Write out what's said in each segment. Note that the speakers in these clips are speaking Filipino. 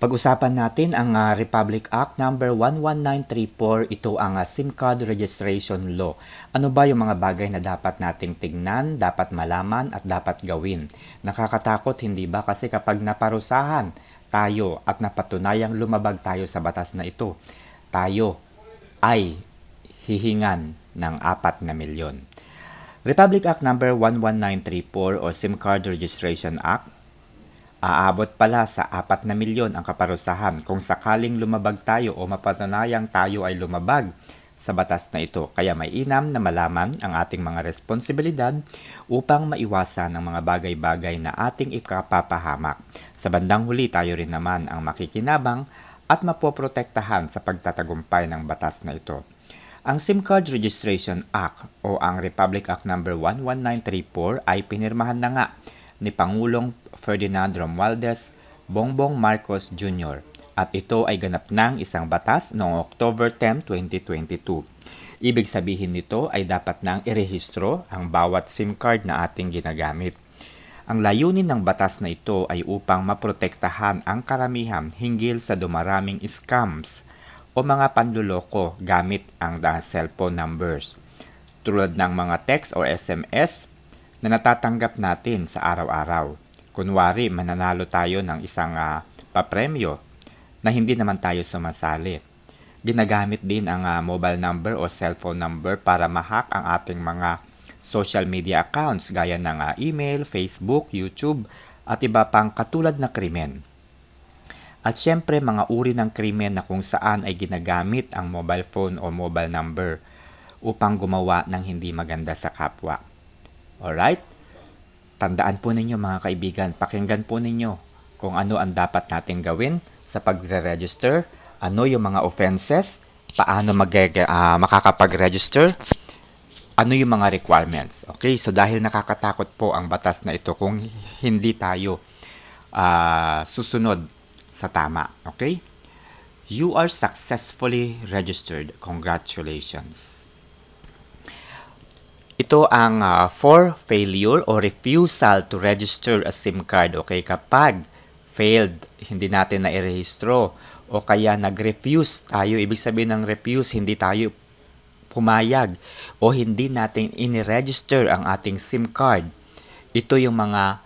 Pag-usapan natin ang ah, Republic Act number 11934, ito ang ah, SIM card registration law. Ano ba yung mga bagay na dapat nating tignan, dapat malaman at dapat gawin? Nakakatakot hindi ba kasi kapag naparusahan tayo at napatunayang lumabag tayo sa batas na ito, tayo ay hihingan ng 4 na milyon. Republic Act number 11934 o SIM Card Registration Act Aabot pala sa 4 na milyon ang kaparusahan kung sakaling lumabag tayo o mapatunayang tayo ay lumabag sa batas na ito. Kaya may inam na malaman ang ating mga responsibilidad upang maiwasan ang mga bagay-bagay na ating ikapapahamak. Sa bandang huli tayo rin naman ang makikinabang at mapoprotektahan sa pagtatagumpay ng batas na ito. Ang SIM Card Registration Act o ang Republic Act number 11934 ay pinirmahan na nga ni Pangulong Ferdinand Romualdez Bongbong Marcos Jr. at ito ay ganap ng isang batas noong October 10, 2022. Ibig sabihin nito ay dapat nang irehistro ang bawat SIM card na ating ginagamit. Ang layunin ng batas na ito ay upang maprotektahan ang karamihan hinggil sa dumaraming scams o mga panluloko gamit ang cellphone numbers. Tulad ng mga text o SMS na natatanggap natin sa araw-araw. Kunwari, mananalo tayo ng isang uh, papremyo na hindi naman tayo sumasali. Ginagamit din ang uh, mobile number o cellphone number para mahack ang ating mga social media accounts gaya ng uh, email, Facebook, YouTube at iba pang katulad na krimen. At syempre mga uri ng krimen na kung saan ay ginagamit ang mobile phone o mobile number upang gumawa ng hindi maganda sa kapwa. Alright? Tandaan po ninyo mga kaibigan, pakinggan po ninyo kung ano ang dapat natin gawin sa pagre-register, ano yung mga offenses, paano mag uh, makakapag-register, ano yung mga requirements. Okay, so dahil nakakatakot po ang batas na ito kung hindi tayo uh, susunod sa tama. Okay? You are successfully registered. Congratulations. Ito ang uh, for failure or refusal to register a SIM card. Okay, kapag failed, hindi natin na irehistro o kaya nag-refuse tayo, ibig sabihin ng refuse, hindi tayo pumayag o hindi natin in-register ang ating SIM card. Ito yung mga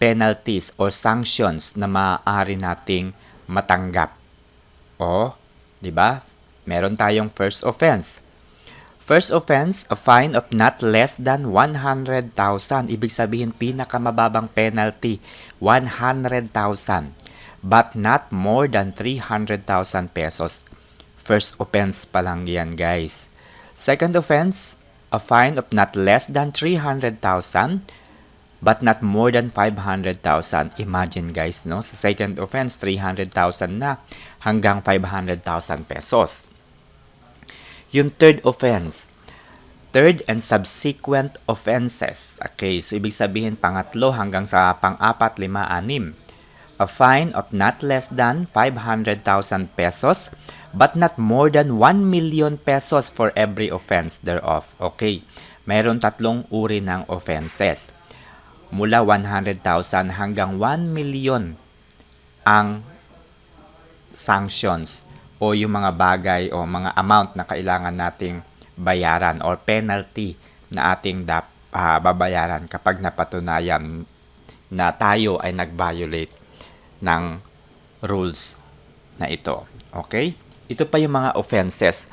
penalties or sanctions na maaari nating matanggap. O, 'di ba? Meron tayong first offense First offense, a fine of not less than 100,000. Ibig sabihin, pinakamababang penalty, 100,000. But not more than 300,000 pesos. First offense pa lang yan, guys. Second offense, a fine of not less than 300,000 but not more than 500,000. Imagine guys, no? Sa second offense, 300,000 na hanggang 500,000 pesos. Yung third offense, third and subsequent offenses. Okay, so ibig sabihin pangatlo hanggang sa pang-apat, lima, anim. A fine of not less than 500,000 pesos but not more than 1 million pesos for every offense thereof. Okay, mayroon tatlong uri ng offenses. Mula 100,000 hanggang 1 million ang sanctions o yung mga bagay o mga amount na kailangan nating bayaran or penalty na ating dap, uh, babayaran kapag napatunayan na tayo ay nag-violate ng rules na ito. Okay? Ito pa yung mga offenses.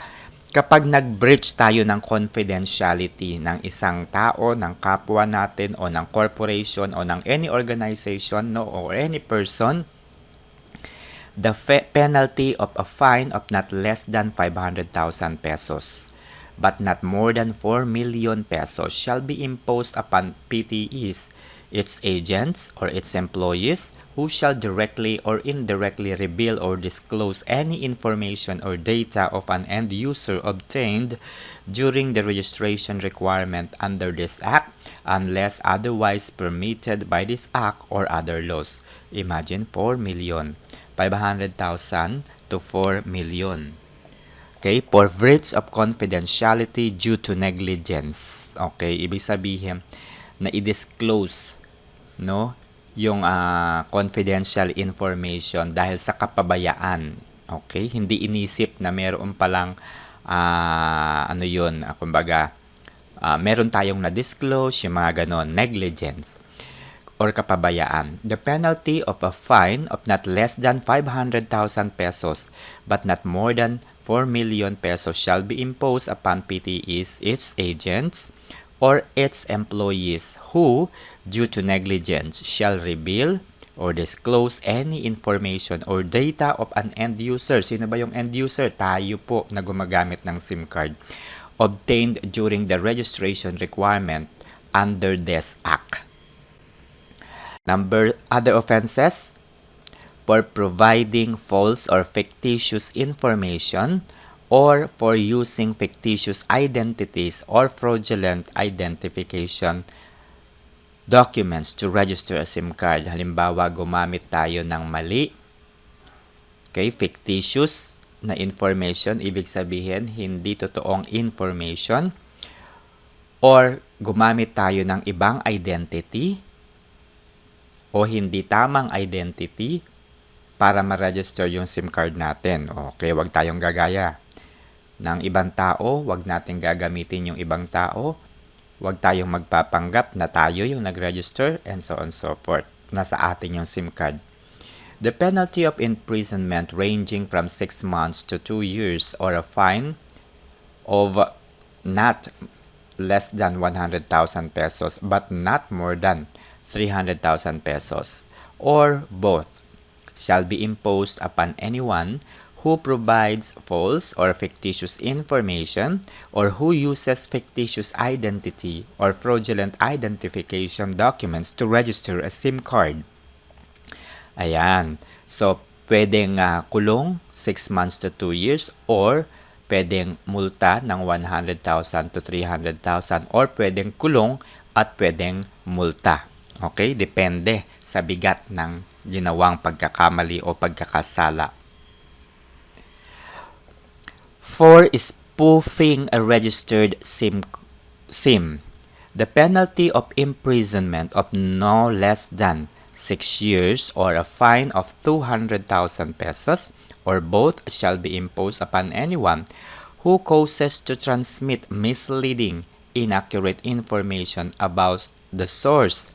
Kapag nag-breach tayo ng confidentiality ng isang tao, ng kapwa natin, o ng corporation, o ng any organization, no, or any person, the penalty of a fine of not less than 500,000 pesos but not more than 4 million pesos shall be imposed upon PTEs, its agents, or its employees who shall directly or indirectly reveal or disclose any information or data of an end user obtained during the registration requirement under this Act unless otherwise permitted by this Act or other laws. Imagine 4 million. 500,000 to 4 million. Okay, for breach of confidentiality due to negligence. Okay, ibig sabihin na i-disclose no yung ah, confidential information dahil sa kapabayaan. Okay? Hindi inisip na meron palang ah, ano yun, ah, kumbaga, ah, meron tayong na-disclose, yung mga ganon, negligence or kapabayaan. The penalty of a fine of not less than 500,000 pesos but not more than 4 million pesos shall be imposed upon PTEs, its agents, or its employees who, due to negligence, shall reveal or disclose any information or data of an end user. Sino ba yung end user? Tayo po na gumagamit ng SIM card. Obtained during the registration requirement under this Act. Number other offenses for providing false or fictitious information or for using fictitious identities or fraudulent identification documents to register a SIM card. Halimbawa, gumamit tayo ng mali. Okay, fictitious na information, ibig sabihin hindi totoong information or gumamit tayo ng ibang identity o hindi tamang identity para ma-register yung SIM card natin. Okay, wag tayong gagaya ng ibang tao, wag natin gagamitin yung ibang tao, wag tayong magpapanggap na tayo yung nag-register and so on so forth. Nasa atin yung SIM card. The penalty of imprisonment ranging from 6 months to 2 years or a fine of not less than 100,000 pesos but not more than 300,000 pesos or both shall be imposed upon anyone who provides false or fictitious information or who uses fictitious identity or fraudulent identification documents to register a SIM card. Ayan. So, pwedeng ah, kulong 6 months to 2 years or pwedeng multa ng 100,000 to 300,000 or pwedeng kulong at pwedeng multa. Okay? Depende sa bigat ng ginawang pagkakamali o pagkakasala. For spoofing a registered SIM, SIM, the penalty of imprisonment of no less than 6 years or a fine of 200,000 pesos or both shall be imposed upon anyone who causes to transmit misleading, inaccurate information about the source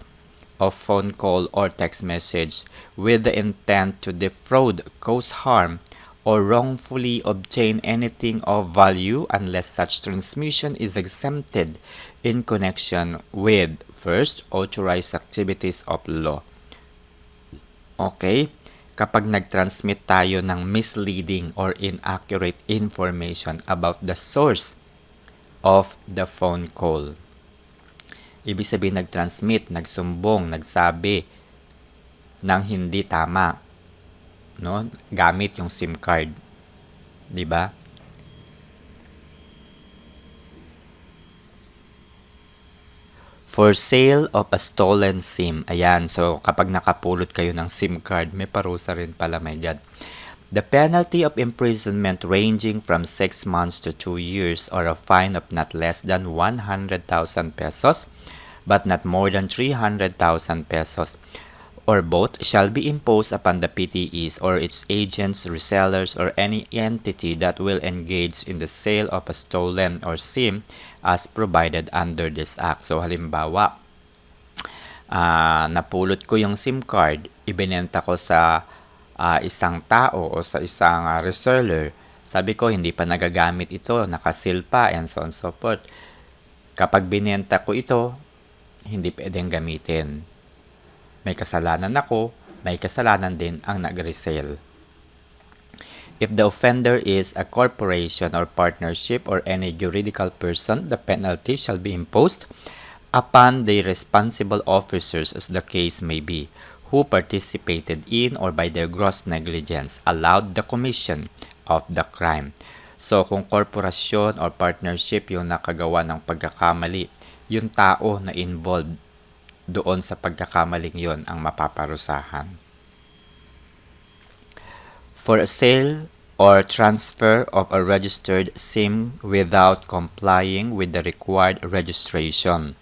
of phone call or text message with the intent to defraud, cause harm, or wrongfully obtain anything of value unless such transmission is exempted in connection with first authorized activities of law. Okay? Kapag nag-transmit tayo ng misleading or inaccurate information about the source of the phone call. Ibig sabihin nag-transmit, nagsumbong, nagsabi ng hindi tama. No? Gamit yung SIM card. 'Di ba? For sale of a stolen SIM. Ayan, so kapag nakapulot kayo ng SIM card, may parusa rin pala, my God. The penalty of imprisonment ranging from 6 months to 2 years or a fine of not less than 100,000 pesos but not more than 300,000 pesos or both shall be imposed upon the PTEs or its agents, resellers, or any entity that will engage in the sale of a stolen or SIM as provided under this act. So halimbawa, ah, napulot ko yung SIM card, ibinenta ko sa ah, isang tao o sa isang ah, reseller. Sabi ko, hindi pa nagagamit ito, nakasil pa, and so on and so forth. Kapag binenta ko ito, hindi pwedeng gamitin. May kasalanan ako, may kasalanan din ang nag-resell. If the offender is a corporation or partnership or any juridical person, the penalty shall be imposed upon the responsible officers as the case may be, who participated in or by their gross negligence allowed the commission of the crime. So, kung korporasyon or partnership yung nakagawa ng pagkakamali, yung tao na involved doon sa pagkakamaling yon ang mapaparusahan. For a sale or transfer of a registered SIM without complying with the required registration.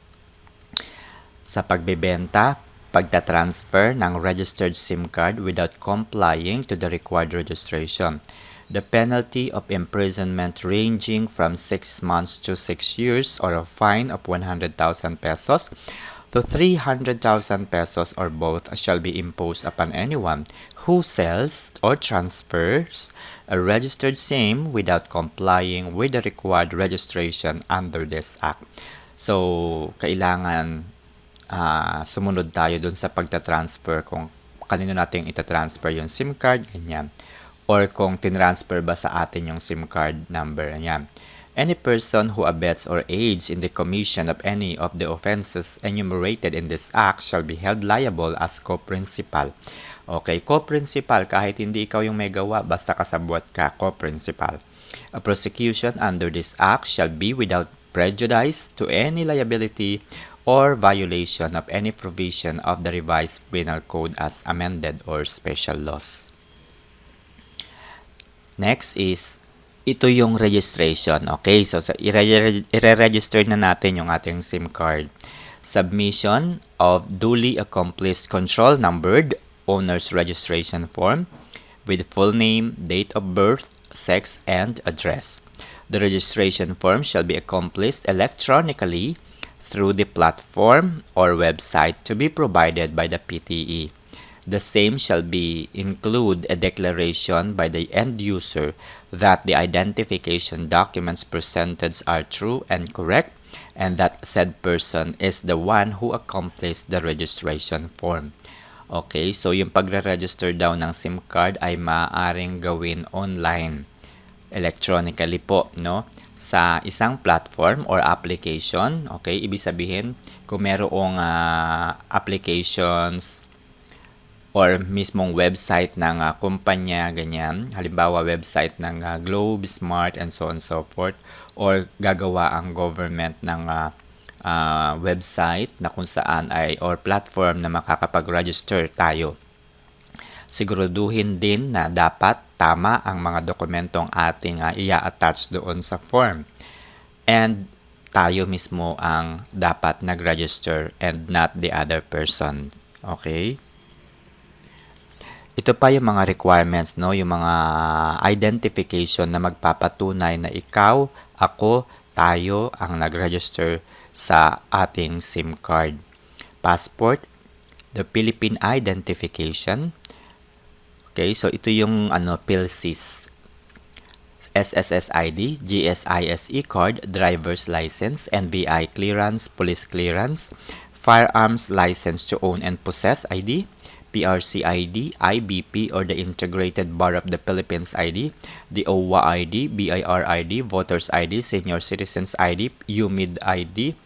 Sa pagbebenta pagta-transfer ng registered SIM card without complying to the required registration. The penalty of imprisonment ranging from 6 months to 6 years or a fine of 100,000 pesos to 300,000 pesos or both shall be imposed upon anyone who sells or transfers a registered SIM without complying with the required registration under this act. So, kailangan ah, sumunod tayo dun sa pagta-transfer kung kanino natin ita-transfer yung SIM card, ganyan. Or kung tinransfer ba sa atin yung SIM card number, ganyan. Any person who abets or aids in the commission of any of the offenses enumerated in this act shall be held liable as co-principal. Okay, co-principal, kahit hindi ikaw yung may gawa, basta kasabwat ka, co-principal. A prosecution under this act shall be without prejudice to any liability or violation of any provision of the revised penal code as amended or special laws. Next is ito yung registration. Okay, so sa ire- ire-register na natin yung ating SIM card. Submission of duly accomplished control numbered owner's registration form with full name, date of birth, sex, and address. The registration form shall be accomplished electronically through the platform or website to be provided by the PTE. The same shall be include a declaration by the end user that the identification documents presented are true and correct and that said person is the one who accomplished the registration form. Okay, so yung pagre-register daw ng SIM card ay maaaring gawin online electronically po, no? Sa isang platform or application, okay? Ibig sabihin, kung merong ah, applications or mismong website ng ah, kumpanya, ganyan. Halimbawa, website ng ah, Globe, Smart, and so on and so forth. Or gagawa ang government ng ah, ah, website na kung saan ay or platform na makakapag-register tayo. Siguraduhin din na dapat tama ang mga dokumentong ating ah, i-attach doon sa form. And tayo mismo ang dapat nag-register and not the other person. Okay? Ito pa yung mga requirements, no? Yung mga identification na magpapatunay na ikaw, ako, tayo ang nag-register sa ating SIM card. Passport, the Philippine identification. Okay, so ito yung ano PhilSys. SSS ID, GSISE card, driver's license, NBI clearance, police clearance, firearms license to own and possess ID, PRC ID, IBP or the Integrated Bar of the Philippines ID, the OWA ID, BIR ID, Voters ID, Senior Citizens ID, UMID ID,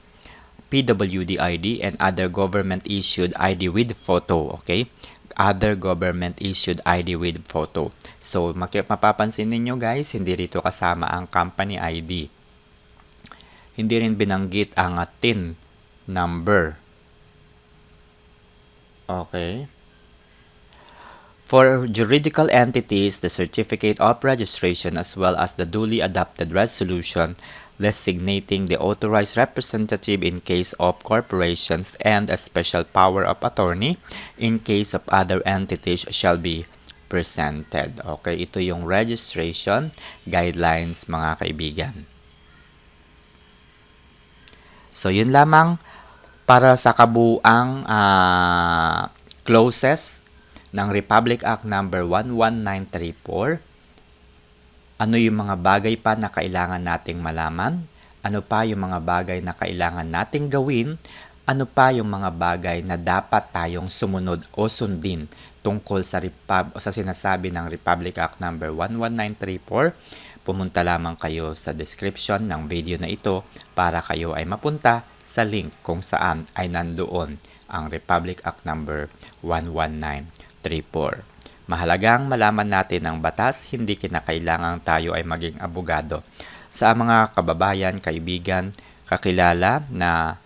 PWD ID, and other government issued ID with photo. Okay? Other government issued ID with photo. So, mapapansin ninyo guys, hindi rito kasama ang company ID. Hindi rin binanggit ang uh, TIN number. Okay. For juridical entities, the certificate of registration as well as the duly adopted resolution designating the authorized representative in case of corporations and a special power of attorney in case of other entities shall be presented. Okay, ito yung registration guidelines mga kaibigan. So, yun lamang para sa kabuang ah, clauses ng Republic Act number 11934. Ano yung mga bagay pa na kailangan nating malaman? Ano pa yung mga bagay na kailangan nating gawin? Ano pa yung mga bagay na dapat tayong sumunod o sundin tungkol sa Repub o sa sinasabi ng Republic Act number 11934? Pumunta lamang kayo sa description ng video na ito para kayo ay mapunta sa link kung saan ay nandoon ang Republic Act number 11934. Mahalagang malaman natin ang batas, hindi kinakailangang tayo ay maging abogado. Sa mga kababayan, kaibigan, kakilala na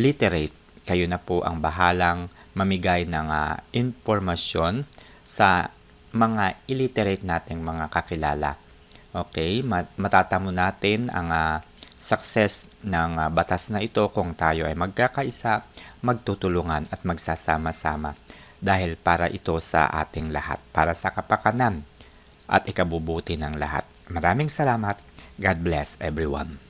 literate, kayo na po ang bahalang mamigay ng ah, impormasyon sa mga illiterate nating mga kakilala. Okay, mat- matatamo natin ang ah, success ng ah, batas na ito kung tayo ay magkakaisa, magtutulungan at magsasama-sama dahil para ito sa ating lahat, para sa kapakanan at ikabubuti ng lahat. Maraming salamat. God bless everyone.